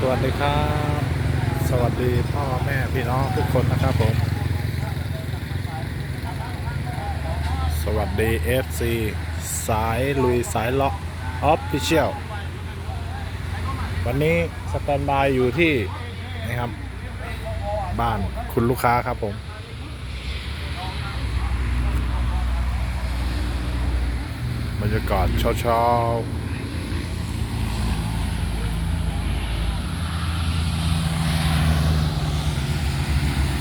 สวัสดีครับ สวัสดีพ่อแม่พี่น้องทุกคนนะครับผม สวัสดี FC สายลุยสายล็อกออฟฟิเชียลวันนี้สแตนบายอยู่ที่นะครับ บ้านคุณลูกค้าครับผมบรรยากาศเช้าๆ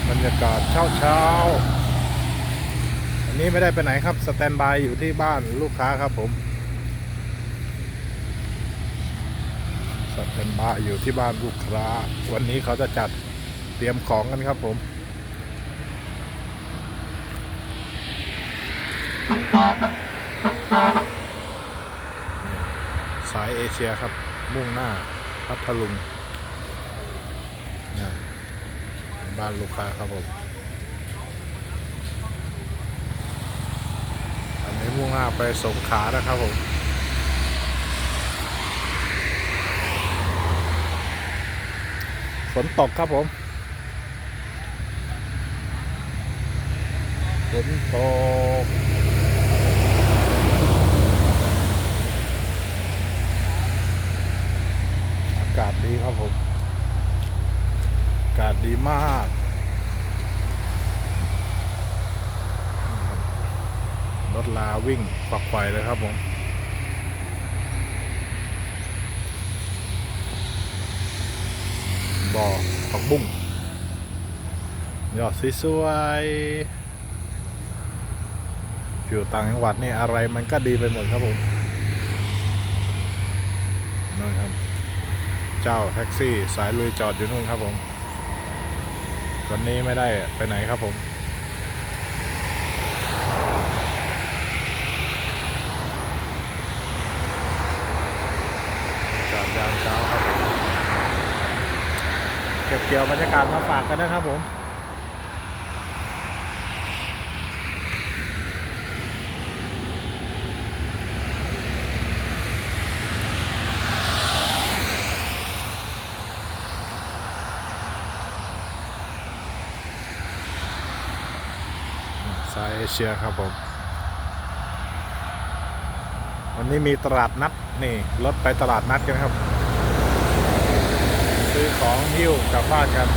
บรร ยากาศเช้าเช้าๆวันนี้ไม่ได้ไปไหนครับสแตนบายอยู่ที่บ้านลูกค้าครับผมสแตนบายอยู่ที่บ้านลูกค้า วันนี้เขาจะจัดเตรียมของกันครับผมสายเอเชียครับ มุ่งหน้าพัทลุงนะ บ้านลูกค้าครับผม อันนี้มุ่งหน้าไปสงขานะครับผมฝนตกครับผมฝนตกอากาศดีครับผม ศดีมาก รถลาวิ่งฝักไฟเลยครับผมบ่อผักบุ้งยอดสวยๆอยู่ต่างจังหวัดนี่อะไรมันก็ดีไปหมดครับผมนั่นครับ เจ้าแท็กซี่สายลุยจอดอยู่นู่นครับผม วันนี้ไม่ได้ไปไหนครับผม จอดยามเช้าครับผม เก็บเกี่ยวบรรยากาศมาฝากกันนะครับผม สายเอเชียครับผม วันนี้มีตลาดนัดนี่รถไปตลาดนัดกันครับ ซื้อของหิ้วกลับบ้านกัน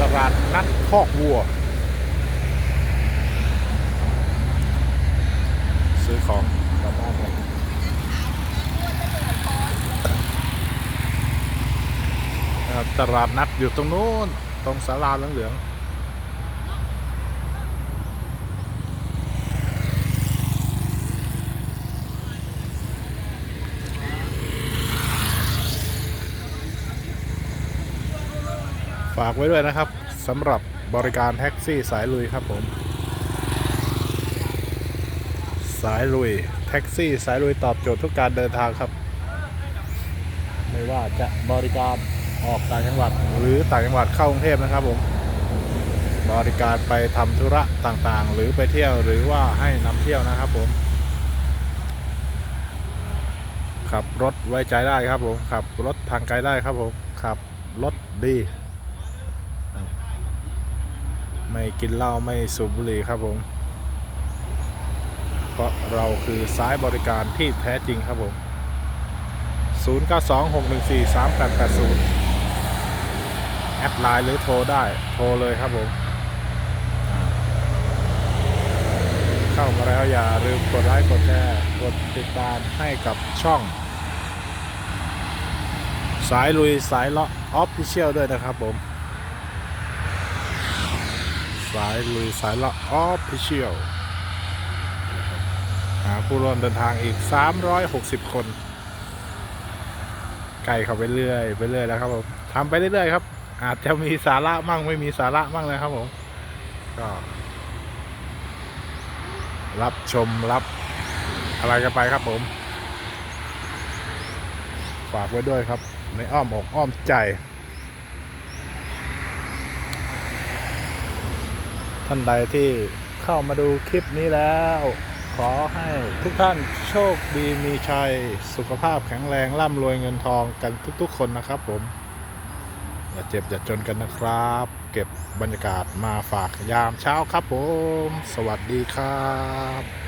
ตลาดนัดคอกวัว ซื้อของกลับบ้านกันตลาดนัดอยู่ตรงนู้นตรงศาลาเหลืองๆ ฝากไว้ด้วยนะครับสำหรับบริการแท็กซี่สายลุยครับผม สายลุย แท็กซี่สายลุยตอบโจทย์ทุกการเดินทางครับ ไม่ว่าจะบริการออกต่างจังหวัดหรือต่างจังหวัดเข้ากรุงเทพนะครับผมบริการไปทำธุระต่างๆ หรือไปเที่ยวหรือว่าให้นำเที่ยวนะครับผม ขับรถไว้ใจได้ครับผม ขับรถทางไกลได้ครับผม ขับรถดี ไม่กินเหล้าไม่สูบบุหรี่ครับผม เพราะเราคือสายบริการที่แท้จริงครับผม 0926143880 แอดไลน์หรือโทรได้ โทรเลยครับผม เข้ามาแล้วอย่าลืมกดไลค์กดแชร์กดติดตามให้กับช่องสายลุยสายเลาะออฟฟิเชียลด้วยนะครับผม สายลุยสายละออฟฟิเชียลหาผู้ร่วมเดินทางอีก 360 คน ไกลเข้าไปเรื่อยไปเรื่อยแล้วครับผมทำไปเรื่อยๆครับ อาจจะมีสาระมั่งไม่มีสาระมั่งเลยครับผม ก็ รับชมรับอะไรกันไปครับผม ฝากไว้ด้วยครับ ในอ้อมอกอ้อมใจ ท่านใดที่เข้ามาดูคลิปนี้แล้ว ขอให้ทุกท่านโชคดีมีชัย สุขภาพแข็งแรงร่ำรวยเงินทองกันทุกๆ คนนะครับผม อย่าเจ็บอย่าจนกันนะครับ เก็บบรรยากาศมาฝากยามเช้าครับผม สวัสดีครับ